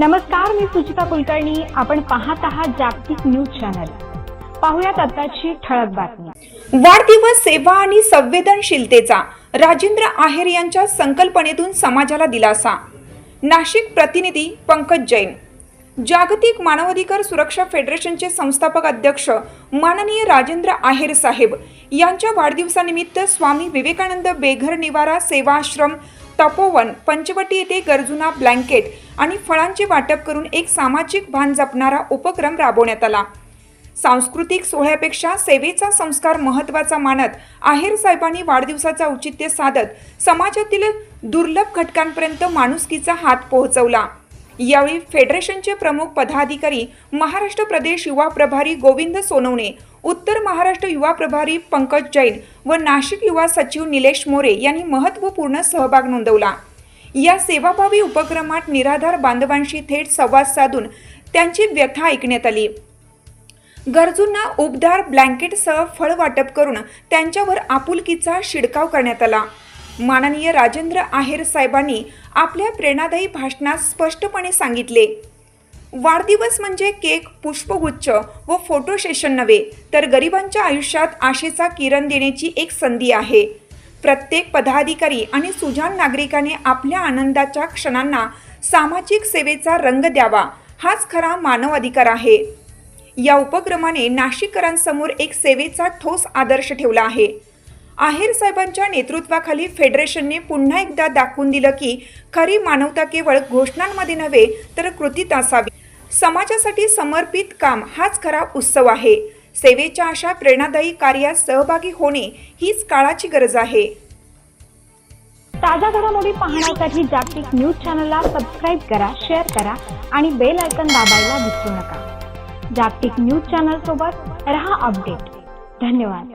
नमस्कार मी सुचिता कुलकर्णी. आपण पाहत आहात जागतिक न्यूज चॅनल. पाहुयात आताची ठळक बातमी. वाढदिवस सेवा आणि संवेदनशीलतेचा राजेंद्र आहेर यांच्या संकल्पनेतून समाजाला दिलासा. नाशिक प्रतिनिधी पंकज जैन. जागतिक मानवाधिकार सुरक्षा फेडरेशनचे संस्थापक अध्यक्ष माननीय राजेंद्र आहेर साहेब यांच्या वाढदिवसानिमित्त स्वामी विवेकानंद बेघर निवारा सेवाश्रम तपोवन पंचवटी येथे गरजूंना ब्लँकेट आणि फळांचे वाटप करून एक सामाजिक भान जपणारा उपक्रम राबवण्यात आला. सांस्कृतिक सोहळ्यापेक्षा सेवेचा संस्कार महत्त्वाचा मानत आहेर साहेबांनी वाढदिवसाचा औचित्य साधत समाजातील दुर्लभ घटकांपर्यंत माणुसकीचा हात पोहोचवला. यावेळी फेडरेशनचे प्रमुख पदाधिकारी महाराष्ट्र प्रदेश युवा प्रभारी गोविंद सोनवणे उत्तर महाराष्ट्र युवा प्रभारी पंकज जैन व नाशिक युवा सचिव निलेश मोरे यांनी महत्त्वपूर्ण सहभाग नोंदवला. या सेवाभावी उपक्रमात निराधार बांधवांशी थेट संवाद साधून त्यांची व्यथा ऐकण्यात आली. गरजूंना उबदार ब्लँकेटसह फळ वाटप करून त्यांच्यावर आपुलकीचा शिडकाव करण्यात आला. माननीय राजेंद्र आहेर साहेबांनी आपल्या प्रेरणादायी भाषणात स्पष्टपणे सांगितले. वाढदिवस म्हणजे केक पुष्पगुच्छ व फोटो सेशन नव्हे तर गरिबांच्या आयुष्यात आशेचा किरण देण्याची एक संधी आहे. प्रत्येक पदाधिकारी आणि सुजाण नागरिकाने आपल्या आनंदाच्या क्षणांना सामाजिक सेवेचा रंग द्यावा हाच खरा मानव अधिकार आहे. या उपक्रमाने नाशिककरांसमोर एक सेवेचा ठोस आदर्श ठेवला आहे. आहेर साहेबांच्या नेतृत्वाखाली फेडरेशनने पुन्हा एकदा दाखवून दिलं की खरी मानवता केवळ घोषणांमध्ये नव्हे तर कृतीत असावी. समाजासाठी समर्पित काम हाच खरा उत्सव आहे. सेवेच्या अशा प्रेरणादायी कार्यात सहभागी होणे हीच काळाची गरज आहे. ताज्या घडामोडी पाहण्यासाठी जागतिक न्यूज चॅनलला सबस्क्राईब करा शेअर करा आणि बेल आयकन दाबायला विसरू नका. जागतिक न्यूज चॅनल सोबत रहा अपडेट. धन्यवाद.